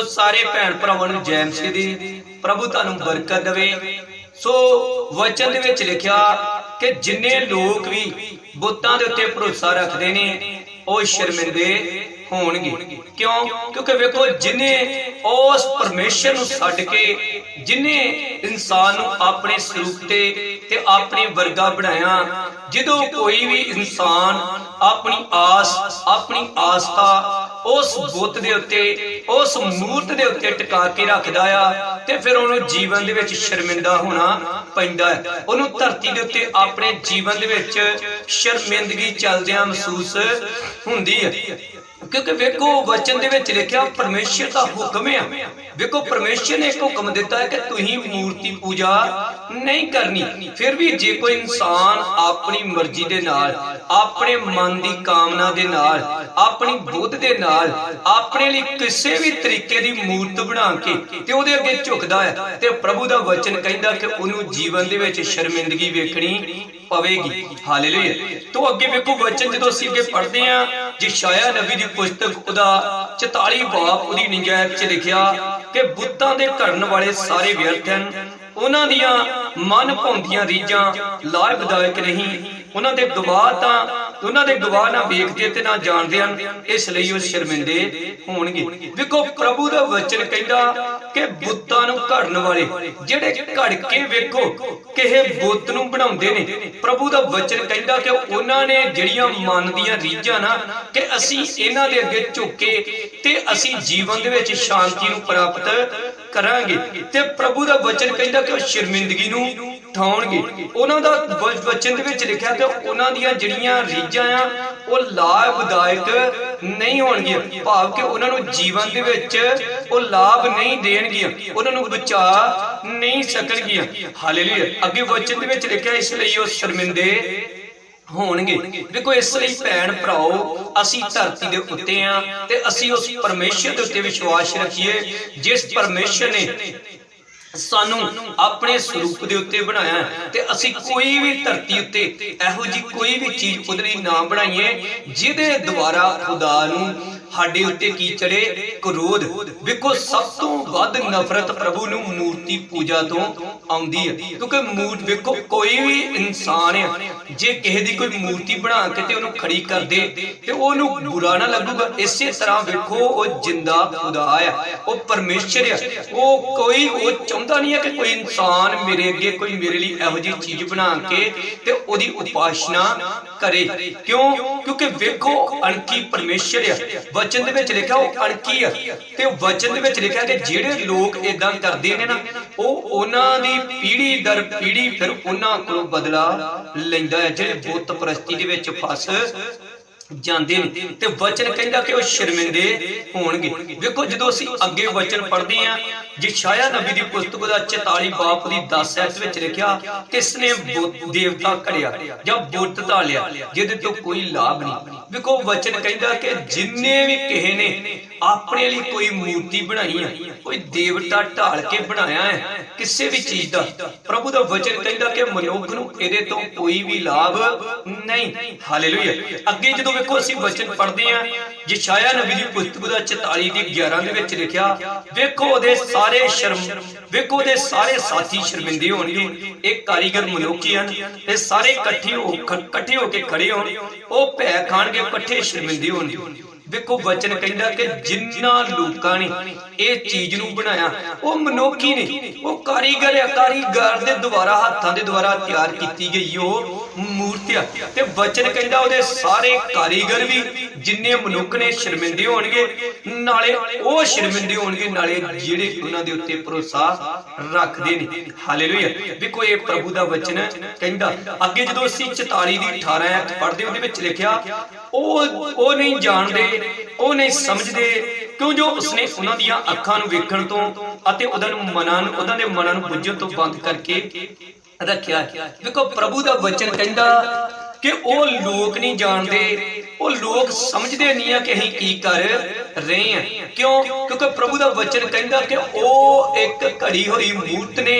ਸਾਰੇ ਭੈਣ ਭਰਾਵਾਂ ਨੂੰ ਜੈ ਮਸੀਹ ਦੀ ਪ੍ਰਭੂ ਤੁਹਾਨੂੰ ਬਰਕਤ ਦੇਵੇ। ਸੋ ਵਚਨ ਦੇ ਵਿੱਚ ਲਿਖਿਆ ਕਿ ਜਿੰਨੇ ਲੋਕ ਵੀ ਬੁੱਤਾਂ ਦੇ ਉੱਤੇ ਭਰੋਸਾ ਰੱਖਦੇ ਨੇ, ਉਹ ਸ਼ਰਮਿੰਦੇ ਹੋਣਗੇ। ਕਿਉਂ? ਕਿਉਂਕਿ ਵੇਖੋ, ਜਿਨੇ ਉਸ ਪਰਮੇਸ਼ਰ ਨੂੰ ਛੱਡ ਕੇ, ਜਿਨੇ ਇਨਸਾਨ ਨੂੰ ਆਪਣੇ ਸਰੂਪ ਤੇ ਤੇ ਆਪਣੇ ਵਰਗਾ ਬਣਾਇਆ, ਜਦੋਂ ਕੋਈ ਵੀ ਇਨਸਾਨ ਆਪਣੀ ਆਸ, ਆਪਣੀ ਆਸਥਾ ਉਸ ਬੁੱਤ ਦੇ ਉੱਤੇ, ਉਸ ਮੂਰਤ ਦੇ ਉੱਤੇ ਟਿਕਾ ਕੇ ਰੱਖਦਾ ਆ ਤੇ ਫਿਰ ਉਹਨੂੰ ਜੀਵਨ ਦੇ ਵਿੱਚ ਸ਼ਰਮਿੰਦਾ ਹੋਣਾ ਪੈਂਦਾ ਹੈ। ਉਹਨੂੰ ਧਰਤੀ ਦੇ ਉੱਤੇ ਆਪਣੇ ਜੀਵਨ ਦੇ ਵਿੱਚ ਸ਼ਰਮਿੰਦਗੀ ਚੱਲਦਿਆਂ ਮਹਿਸੂਸ ਹੁੰਦੀ ਹੈ। ਕਿਉਂਕਿ ਵੇਖੋ, ਵਚਨ ਦੇ ਵਿੱਚ ਲਿਖਿਆ, ਪਰਮੇਸ਼ਰ ਦਾ ਹੁਕਮ ਹੈ ਵੇਖੋ, ਪਰਮੇਸ਼ਰ ਨੇ ਇੱਕ ਹੁਕਮ ਦਿੱਤਾ ਹੈ ਕਿ ਤੁਸੀਂ ਮੂਰਤੀ ਪੂਜਾ ਨਹੀਂ ਕਰਨੀ। ਫਿਰ ਵੀ ਜੇ ਕੋਈ ਇਨਸਾਨ ਆਪਣੀ ਮਰਜ਼ੀ ਦੇ ਨਾਲ, ਆਪਣੇ ਮਨ ਦੀ ਕਾਮਨਾ ਦੇ ਨਾਲ, ਆਪਣੀ ਬੁੱਧ ਦੇ ਨਾਲ, ਆਪਣੇ ਲਈ ਕਿਸੇ ਵੀ ਤਰੀਕੇ ਦੀ ਮੂਰਤ ਬਣਾ ਕੇ ਤੇ ਉਹਦੇ ਅੱਗੇ ਝੁਕਦਾ ਹੈ ਤੇ ਪ੍ਰਭੂ ਦਾ ਵਚਨ ਕਹਿੰਦਾ ਕਿ ਉਹਨੂੰ ਜੀਵਨ ਦੇ ਵਿੱਚ ਸ਼ਰਮਿੰਦਗੀ ਵੇਖਣੀ ਪਵੇਗੀ। ਹਾਲੇਲੂਇਆ। ਤੋਂ ਅੱਗੇ ਵੇਖੋ ਵਚਨ ਜਦੋਂ ਅਸੀਂ ਅੱਗੇ ਪੜ੍ਹਦੇ ਆਂ ਜਿਸ਼ਾਇਆ ਨਬੀ ਦੀ ਪੁਸਤਕ ਉਹਦਾ 44 ਬਾਪ ਉਹਦੀ 49 ਚ ਲਿਖਿਆ ਕਿ ਬੁੱਤਾਂ ਦੇ ਘੜਨ ਵਾਲੇ ਸਾਰੇ ਵਿਅਰਥ ਹਨ। ਉਹਨਾਂ ਦੀਆਂ ਮਨ ਭੌਂਦੀਆਂ ਰੀਜਾਂ ਲਾਭਦਾਇਕ ਨਹੀਂ। ਉਹਨਾਂ ਦੇ ਗਵਾਹ ਤਾਂ ਉਹਨਾਂ ਦੇ ਗਵਾਹ ਨਾ ਵੇਖਦੇ ਤੇ ਨਾ ਜਾਣਦੇ ਹਨ। ਇਸ ਲਈ ਉਹ ਸ਼ਰਮਿੰਦੇ ਹੋਣਗੇ। ਵੇਖੋ ਪ੍ਰਭੂ ਦਾ ਵਚਨ ਕਹਿੰਦਾ ਕਿ ਬੁੱਤਾਂ ਨੂੰ ਘੜਨ ਵਾਲੇ, ਜਿਹੜੇ ਘੜ ਕੇ ਵੇਖੋ ਕਿਹੇ ਬੁੱਤ ਨੂੰ ਬਣਾਉਂਦੇ ਨੇ। ਪ੍ਰਭੂ ਦਾ ਵਚਨ ਕਹਿੰਦਾ ਕਿ ਉਹਨਾਂ ਨੇ ਜਿਹੜੀਆਂ ਮਨ ਦੀਆਂ ਰੀਝਾਂ ਨਾ, ਕਿ ਅਸੀਂ ਇਹਨਾਂ ਦੇ ਅੱਗੇ ਝੁੱਕ ਤੇ ਅਸੀਂ ਜੀਵਨ ਦੇ ਵਿੱਚ ਸ਼ਾਂਤੀ ਨੂੰ ਪ੍ਰਾਪਤ ਕਰਾਂਗੇ ਤੇ ਪ੍ਰਭੂ ਦਾ ਵਚਨ ਕਹਿੰਦਾ ਕਿ ਉਹ ਸ਼ਰਮਿੰਦਗੀ ਨੂੰ ਠਾਉਣਗੇ। ਉਹਨਾਂ ਦਾ ਵਚਨ ਦੇ ਵਿੱਚ ਲਿਖਿਆ ਕਿ ਉਹਨਾਂ ਦੀਆਂ ਜਿਹੜੀਆਂ ਰੀਝਾਂ ਆ, ਉਹ ਲਾਭਦਾਇਕ ਨਹੀਂ ਹੋਣਗੀਆਂ। ਭਾਵ ਕਿ ਉਹਨਾਂ ਨੂੰ ਜੀਵਨ ਦੇ ਵਿੱਚ ਉਹ ਲਾਭ ਨਹੀਂ ਦੇਣਗੀਆਂ। ਉਹਨਾਂ ਨੂੰ ਬਚਾ ਨਹੀਂ ਸਕਣਗੀਆਂ। ਹਾਲੇਲੂਇਆ ਅੱਗੇ ਵਚਨ ਦੇ ਵਿੱਚ ਲਿਖਿਆ, ਇਸ ਲਈ ਉਹ ਸ਼ਰਮਿੰਦੇ ਹੋਣਗੇ। ਦੇਖੋ, ਇਸ ਲਈ ਭੈਣ ਭਰਾਓ ਅਸੀਂ ਧਰਤੀ ਦੇ ਉੱਤੇ ਆ ਤੇ ਅਸੀਂ ਉਸ ਪਰਮੇਸ਼ਰ ਦੇ ਉੱਤੇ ਵਿਸ਼ਵਾਸ ਰੱਖੀਏ, ਜਿਸ ਪਰਮੇਸ਼ਰ ਨੇ ਸਾਨੂੰ ਆਪਣੇ ਸਰੂਪ ਦੇ ਉੱਤੇ ਬਣਾਇਆ ਤੇ ਅਸੀਂ ਕੋਈ ਵੀ ਧਰਤੀ ਉੱਤੇ ਇਹੋ ਜੀ ਕੋਈ ਵੀ ਚੀਜ਼ ਉਹਦੇ ਨਾ ਬਣਾਈਏ, ਜਿਹਦੇ ਦੁਆਰਾ ਖੁਦਾ ਨੂੰ ਸਾਡੇ ਉੱਤੇ ਕੀ ਚੜੇ? ਕ੍ਰੋਧ। ਵੇਖੋ, ਸਭ ਤੋਂ ਵੱਧ ਨਫ਼ਰਤ ਪ੍ਰਭੂ ਨੂੰ ਮੂਰਤੀ ਪੂਜਾ ਤੋਂ ਆਉਂਦੀ ਹੈ, ਕਿਉਂਕਿ ਮੂਰਤ ਵੇਖੋ, ਕੋਈ ਵੀ ਇਨਸਾਨ ਹੈ ਜੇ ਕਿਸੇ ਦੀ ਕੋਈ ਮੂਰਤੀ ਬਣਾ ਕੇ ਤੇ ਉਹਨੂੰ ਖੜੀ ਕਰ ਦੇ, ਤੇ ਉਹਨੂੰ ਬੁਰਾ ਨਾ ਲੱਗੂਗਾ, ਇਸੇ ਤਰ੍ਹਾਂ ਵੇਖੋ, ਉਹ ਜਿੰਦਾ ਖੁਦਾ ਹੈ, ਉਹ ਪਰਮੇਸ਼ਰ ਹੈ। ਉਹ ਕੋਈ, ਉਹ ਚਾਹੁੰਦਾ ਨਹੀਂ ਹੈ ਕਿ ਕੋਈ ਇਨਸਾਨ ਮੇਰੇ ਅੱਗੇ, ਕੋਈ ਮੇਰੇ ਲਈ ਇਹੋ ਜਿਹੀ ਚੀਜ਼ ਬਣਾ ਕੇ ਤੇ ਉਹਦੀ ਉਪਾਸ਼ਨਾ ਕਰੇ। ਕਿਉਂ? ਕਿਉਂਕਿ ਵੇਖੋ ਅਣਕੀ ਪਰਮੇਸ਼ਰ ਆ ਵਚਨ ਦੇ ਵਿੱਚ ਲਿਖਿਆ, ਉਹ ਅਣਕੀ ਆ ਤੇ ਵਚਨ ਦੇ ਵਿੱਚ ਲਿਖਿਆ ਕਿ ਜਿਹੜੇ ਲੋਕ ਇਦਾਂ ਕਰਦੇ ਨੇ ਨਾ, ਉਹ ਉਹਨਾਂ ਦੀ ਪੀੜੀ ਦਰ ਪੀੜੀ ਫਿਰ ਉਹਨਾਂ ਕੋਲੋਂ ਬਦਲਾ ਲੈਂਦਾ ਜਿਹੜੇ ਬੁੱਤ ਪ੍ਰਸਤੀ ਦੇ ਵਿੱਚ ਫਸ ਜਾਂਦੇ ਨੇ ਤੇ ਵਚਨ ਕਹਿੰਦਾ ਕਿ ਉਹ ਸ਼ਰਮਿੰਦੇ ਹੋਣਗੇ। ਵੇਖੋ, ਜਦੋਂ ਅਸੀਂ ਅੱਗੇ ਵਚਨ ਪੜ੍ਹਦੇ ਆਂ ਜਿਸ਼ਾਇਆ ਨਬੀ ਦੀ ਪੁਸਤਕ ਦਾ 44 ਬਾਪ ਦੀ 10 ਐਤ ਵਿੱਚ ਲਿਖਿਆ ਕਿਸ ਨੇ ਦੇਵਤਾ ਘੜਿਆ ਜਾਂ ਬੁੱਤ ਧਾਲਿਆ, ਜਿਹਦੇ ਤੋਂ ਕੋਈ ਲਾਭ ਨਹੀਂ। ਵੇਖੋ, ਵਚਨ ਕਹਿੰਦਾ ਕਿ ਜਿੰਨੇ ਵੀ ਕਿਸੇ ਨੇ ਆਪਣੇ ਲਈ ਕੋਈ ਮੂਰਤੀ ਬਣਾਈ ਹੈ ਕੋਈ ਦੇਵਤਾ ਢਾਲ ਕੇ ਬਣਾਇਆ ਹੈ, ਕਿਸੇ ਵੀ ਚੀਜ਼ ਦਾ। ਪ੍ਰਭੂ ਦਾ ਵਚਨ ਕਹਿੰਦਾ ਕਿ ਮਨੁੱਖ ਨੂੰ ਇਹਦੇ ਤੋਂ ਕੋਈ ਵੀ ਲਾਭ ਨਹੀਂ। ਹਾਲੇਲੂਇਆ। ਅੱਗੇ ਜਦੋਂ ਵੇਖੋ, ਅਸੀਂ ਵਚਨ ਪੜ੍ਹਦੇ ਆਂ ਯਸ਼ਾਇਆ ਨਬੀ ਦੀ ਪੁਸਤਕ ਦਾ 44 ਦੀ 11 ਦੇ ਵਿੱਚ ਲਿਖਿਆ, ਵੇਖੋ ਉਹਦੇ ਸਾਰੇ ਸ਼ਰਮ, ਵੇਖੋ ਉਹਦੇ ਸਾਰੇ ਸਾਥੀ ਸ਼ਰਮਿੰਦੇ ਹੋਣਗੇ। ਇਹ ਕਾਰੀਗਰ ਮਨੁੱਖੀ ਹਨ ਇਹ ਸਾਰੇ ਇਕੱਠੇ ਹੋ ਇਕੱਠੇ ਹੋ ਕੇ ਖੜੇ ਹੋਣ। ਉਹ ਭੈ ਖਾਣਗੇ, ਇਕੱਠੇ ਸ਼ਰਮਿੰਦੇ ਹੋਣਗੇ। ਵੇਖੋ ਵਚਨ ਕਹਿੰਦਾ ਕਿ ਜਿਨ੍ਹਾਂ ਲੋਕਾਂ ਨੇ ਇਹ ਚੀਜ਼ ਨੂੰ ਬਣਾਇਆ ਉਹ ਮਨੁੱਖੀ ਨੇ। ਉਹ ਕਾਰੀਗਰ ਆ ਕਾਰੀਗਰ ਦੇ ਦੁਆਰਾ ਹੱਥਾਂ ਦੇ ਦੁਆਰਾ ਤਿਆਰ ਕੀਤੀ ਗਈ ਉਹ ਮੂਰਤੀ ਆ। ਤੇ ਵਚਨ ਕਹਿੰਦਾ ਉਹਦੇ ਸਾਰੇ ਕਾਰੀਗਰ ਵੀ ਜਿੰਨੇ ਮਨੁੱਖ ਨੇ ਸ਼ਰਮਿੰਦੇ ਹੋਣਗੇ ਨਾਲੇ ਉਹ ਸ਼ਰਮਿੰਦੇ ਹੋਣਗੇ ਨਾਲੇ ਜਿਹੜੇ ਉਹਨਾਂ ਦੇ ਉੱਤੇ ਭਰੋਸਾ ਰੱਖਦੇ ਨੇ। ਹਾਲੇਲੂਇਆ। ਵੇਖੋ ਇਹ ਪ੍ਰਭੂ ਦਾ ਵਚਨ ਕਹਿੰਦਾ ਅੱਗੇ ਜਦੋਂ ਅਸੀਂ 44 ਦੀ 18 ਐਤ ਪੜ੍ਹਦੇ ਉਹਦੇ ਵਿੱਚ ਲਿਖਿਆ ਉਹ ਉਹ ਨਹੀਂ ਜਾਣਦੇ, ਉਹ ਨਹੀਂ ਸਮਝਦੇ, ਕਿਉਂ ਜੋ ਉਸਨੇ ਉਹਨਾਂ ਦੀਆਂ ਅੱਖਾਂ ਨੂੰ ਵੇਖਣ ਤੋਂ ਅਤੇ ਉਹਨਾਂ ਨੂੰ ਮਨਾਂ ਨੂੰ ਉਹਨਾਂ ਦੇ ਮਨਾਂ ਨੂੰ ਬੁੱਝਣ ਤੋਂ ਬੰਦ ਕਰਕੇ ਰੱਖਿਆ ਹੈ। ਵੇਖੋ ਪ੍ਰਭੂ ਦਾ ਵਚਨ ਕਹਿੰਦਾ ਕਿ ਉਹ ਲੋਕ ਨਹੀਂ ਜਾਣਦੇ, ਉਹ ਲੋਕ ਸਮਝਦੇ ਨਹੀਂ ਆ ਕਿ ਅਸੀਂ ਕੀ ਕਰ ਰਹੇ ਹਾਂ ਕਿਉਂ ਕਿਉਂਕਿ ਪ੍ਰਭੂ ਦਾ ਵਚਨ ਕਹਿੰਦਾ ਕਿ ਉਹ ਇੱਕ ਘੜੀ ਹੋਈ ਮੂਰਤ ਨੇ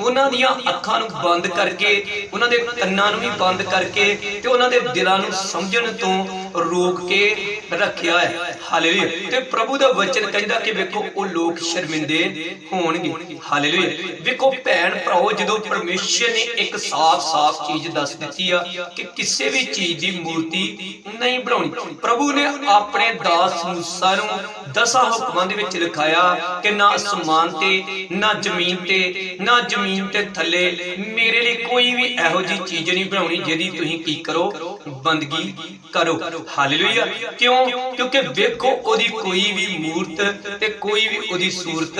ਉਹਨਾਂ ਦੀਆਂ ਅੱਖਾਂ ਨੂੰ ਬੰਦ ਕਰਕੇ, ਉਹਨਾਂ ਦੇ ਕੰਨਾਂ ਨੂੰ ਵੀ ਬੰਦ ਕਰਕੇ ਤੇ ਉਹਨਾਂ ਦੇ ਦਿਲਾਂ ਨੂੰ ਸਮਝਣ ਤੋਂ ਰੋਕ ਕੇ ਰੱਖਿਆ ਹੈ। ਹਾਲੇਲੂਇਆ। ਤੇ ਪ੍ਰਭੂ ਦਾ ਵਚਨ ਕਹਿੰਦਾ ਕਿ ਵੇਖੋ, ਉਹ ਲੋਕ ਸ਼ਰਮਿੰਦੇ ਹੋਣਗੇ। ਹਾਲੇਲੂਇਆ। ਵੇਖੋ, ਭੈਣ ਭਰਾਓ, ਜਦੋਂ ਪਰਮੇਸ਼ਰ ਨੇ ਇੱਕ ਸਾਫ਼-ਸਾਫ਼ ਚੀਜ਼ ਦੱਸ ਦਿੱਤੀ ਆ ਕਿ ਕਿਸੇ ਵੀ ਚੀਜ਼ ਦੀ ਮੂਰਤੀ ਨਹੀਂ ਬਣਾਉਣੀ, ਪ੍ਰਭੂ ਨੇ ਆਪਣੇ ਦਾਸ ਮੂਸਾ ਨੂੰ ਦਸਾਂ ਹੁਕਮਾਂ ਦੇ ਵਿੱਚ ਲਿਖਾਇਆ ਕਿ ਨਾ ਅਸਮਾਨ ਤੇ, ਨਾ ਜ਼ਮੀਨ ਤੇ, ਨਾ ਜ਼ਮੀਨ ਤੇ ਥੱਲੇ ਮੇਰੇ ਲਈ ਕੋਈ ਵੀ ਇਹੋ ਜੀ ਚੀਜ਼ ਨਹੀਂ ਬਣਾਉਣੀ ਜਿਹਦੀ ਤੁਸੀਂ ਕੀ ਕਰੋ? ਬੰਦਗੀ ਕਰੋ। ਹਾਲੇਲੂਇਆ। ਕਿਉਂ? ਕਿਉਂਕਿ ਵੇਖੋ ਉਹਦੀ ਕੋਈ ਵੀ ਮੂਰਤ ਤੇ ਕੋਈ ਵੀ ਉਹਦੀ ਸੂਰਤ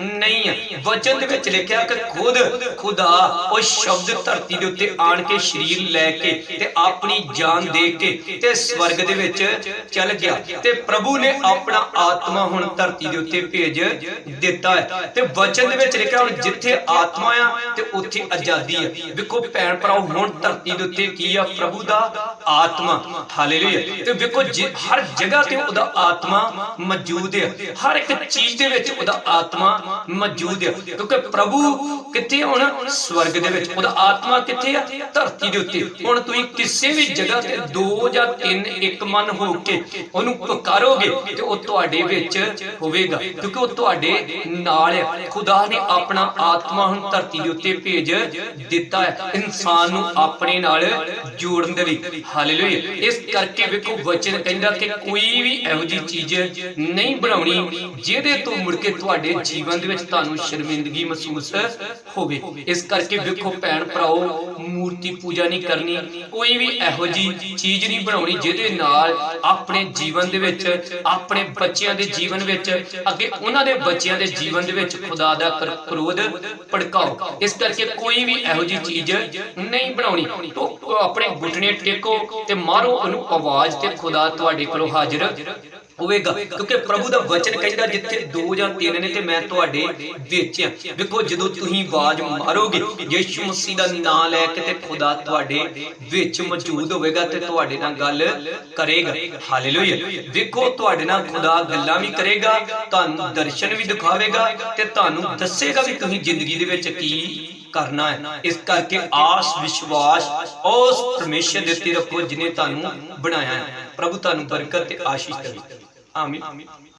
ਨਹੀਂ ਹੈ ਵਚਨ ਦੇ ਵਿੱਚ ਲਿਖਿਆ ਕਿ ਖੁਦ, ਖੁਦਾ ਉਹ ਸ਼ਬਦ ਧਰਤੀ ਦੇ ਉੱਤੇ ਆਣ ਕੇ ਸਰੀਰ ਲੈ ਕੇ ਤੇ ਆਪਣੀ ਜਾਨ ਦੇ ਕੇ ਤੇ ਸਵਰਗ ਦੇ ਵਿੱਚ ਚਲ ਗਿਆ ਤੇ ਪ੍ਰਭੂ ਨੇ ਆਪਣਾ ਆਤਮਾ ਹੁਣ ਧਰਤੀ ਦੇ ਉੱਤੇ ਭੇਜ ਦਿੱਤਾ ਹੈ। ਤੇ ਵਚਨ ਦੇ ਵਿੱਚ ਲਿਖਿਆ ਹੁਣ ਜਿੱਥੇ ਆਤਮਾ ਆ ਤੇ ਉੱਥੇ ਆਜ਼ਾਦੀ ਹੈ ਵੇਖੋ ਭੈਣ ਭਰਾਓ, ਹੁਣ ਧਰਤੀ ਦੇ ਉੱਤੇ ਕੀ ਆ? ਪ੍ਰਭੂ ਦਾ ਆਤਮਾ। ਹਾਲੇਲੂਇਆ। ਤੇ ਵੇਖੋ, ਜਿ- ਹਰ ਜਗ੍ਹਾ ਤੇ ਉਹਦਾ ਆਤਮਾ ਮੌਜੂਦ ਹੈ। ਹਰ ਇੱਕ ਚੀਜ਼ ਦੇ ਵਿੱਚ ਉਹਦਾ ਆਤਮਾ ਮੌਜੂਦ ਹੈ। ਕਿਉਂਕਿ ਪ੍ਰਭੂ ਕਿੱਥੇ ਹੁਣ? ਸਵਰਗ ਦੇ ਵਿੱਚ। ਉਹਦਾ ਆਤਮਾ ਕਿੱਥੇ ਆ? ਧਰਤੀ ਦੇ ਉੱਤੇ। ਹੁਣ ਤੁਸੀਂ ਕਿਸੇ ਵੀ ਜਗ੍ਹਾ ਤੇ ਦੋ ਜਾਂ ਤਿੰਨ ਇੱਕ ਮਨ ਹੋ ਕੇ ਉਹਨੂੰ ਪੁਕਾਰੋਗੇ ਤੇ ਉਹ ਤੁਹਾਡੇ ਵਿੱਚ ਹੋਵੇਗਾ। ਕਿਉਂਕਿ ਉਹ ਤੁਹਾਡੇ ਨਾਲ ਹੈ। ਖੁਦਾ ਨੇ ਆਪਣਾ ਆਤਮਾ ਹੁਣ ਧਰਤੀ ਦੇ ਉੱਤੇ ਭੇਜ ਦਿੱਤਾ ਹੈ। ਇਨਸਾਨ ਨੂੰ ਆਪਣੇ ਨਾਲ ਜੋੜਨ ਦੇ ਲਈ। ਹਾਲੇਲੂਇਆ। ਇਸ ਕਰਕੇ ਵੇਖੋ, ਵਚਨ ਕਹਿੰਦਾ ਕਿ ਕੋਈ ਵੀ ਇਹੋ ਜੀ ਚੀਜ਼ ਨਹੀਂ ਬਣਾਉਣੀ, ਜਿਹਦੇ ਤੋਂ ਮੁੜ ਕੇ ਤੁਹਾਡੇ ਜੀਵਨ ਦੇ ਵਿੱਚ ਤੁਹਾਨੂੰ ਸ਼ਰਮਿੰਦਗੀ ਮਹਿਸੂਸ ਹੋਵੇ। ਇਸ ਕਰਕੇ ਵੇਖੋ ਭੈਣ ਭਰਾਓ, ਮੂਰਤੀ ਪੂਜਾ ਨਹੀਂ ਕਰਨੀ, ਕੋਈ ਵੀ ਇਹੋ ਜੀ ਚੀਜ਼ ਨਹੀਂ ਬਣਾਉਣੀ ਜਿਹਦੇ ਨਾਲ ਆਪਣੇ ਜੀਵਨ ਦੇ ਵਿੱਚ, ਆਪਣੇ ਬੱਚਿਆਂ ਦੇ ਜੀਵਨ ਵਿੱਚ, ਅੱਗੇ ਉਹਨਾਂ ਦੇ ਬੱਚਿਆਂ ਦੇ ਜੀਵਨ ਦੇ ਵਿੱਚ ਖੁਦਾ ਦਾ ਕਰੋਧ ਭੜਕਾਓ। ਇਸ ਕਰਕੇ ਕੋਈ ਵੀ ਇਹੋ ਜੀ ਚੀਜ਼ ਨਹੀਂ ਬਣਾਉਣੀ। ਤੋ ਆਪਣੇ ਘੁਟਨੇ ਟੇਕੋ ਤੇ ਮਾਰੋ ਉਹਨੂੰ ਆਵਾਜ਼ ਤੇ ਖੁਦਾ ਤੁਹਾਡੇ ਕੋਲੋਂ ਹਾਜ਼ਰ ਹੋਵੇਗਾ। ਕਿਉਂਕਿ ਪ੍ਰਭੂ ਦਾ ਵਚਨ ਕਹਿੰਦਾ ਜਿੱਥੇ ਦੋ ਜਾਂ ਤਿੰਨ ਨੇ ਤੇ ਮੈਂ ਤੁਹਾਡੇ ਵਿੱਚ ਆ ਵੇਖੋ, ਜਦੋਂ ਤੁਸੀਂ ਆਵਾਜ਼ ਮਾਰੋਗੇ, ਯਿਸੂ ਮਸੀਹ ਦਾ ਨਾਮ ਲੈ ਕੇ ਤੇ ਖੁਦਾ ਤੁਹਾਡੇ ਵਿੱਚ ਮੌਜੂਦ ਹੋਵੇਗਾ ਤੇ ਤੁਹਾਡੇ ਨਾਲ ਗੱਲ ਕਰੇਗਾ। ਹਾਲੇਲੂਇਆ। ਵੇਖੋ, ਤੁਹਾਡੇ ਨਾਲ ਖੁਦਾ ਗੱਲਾਂ ਵੀ ਕਰੇਗਾ, ਤੁਹਾਨੂੰ ਦਰਸ਼ਨ ਵੀ ਦਿਖਾਵੇਗਾ ਤੇ ਤੁਹਾਨੂੰ ਦੱਸੇਗਾ ਵੀ ਤੁਸੀਂ ਜ਼ਿੰਦਗੀ ਦੇ ਵਿੱਚ ਕੀ ਕਰਨਾ ਹੈ। ਇਸ ਕਰਕੇ ਆਸ, ਵਿਸ਼ਵਾਸ, ਉਸ ਪਰਮੇਸ਼ਰ ਦੇ ਉੱਤੇ ਰੱਖੋ ਜਿਨੇ ਤੁਹਾਨੂੰ ਬਣਾਇਆ ਹੈ। ਪ੍ਰਭੂ ਤੁਹਾਨੂੰ ਬਰਕਤ ਤੇ ਆਸ਼ੀਸ਼ ਦੇਵੇ। আমি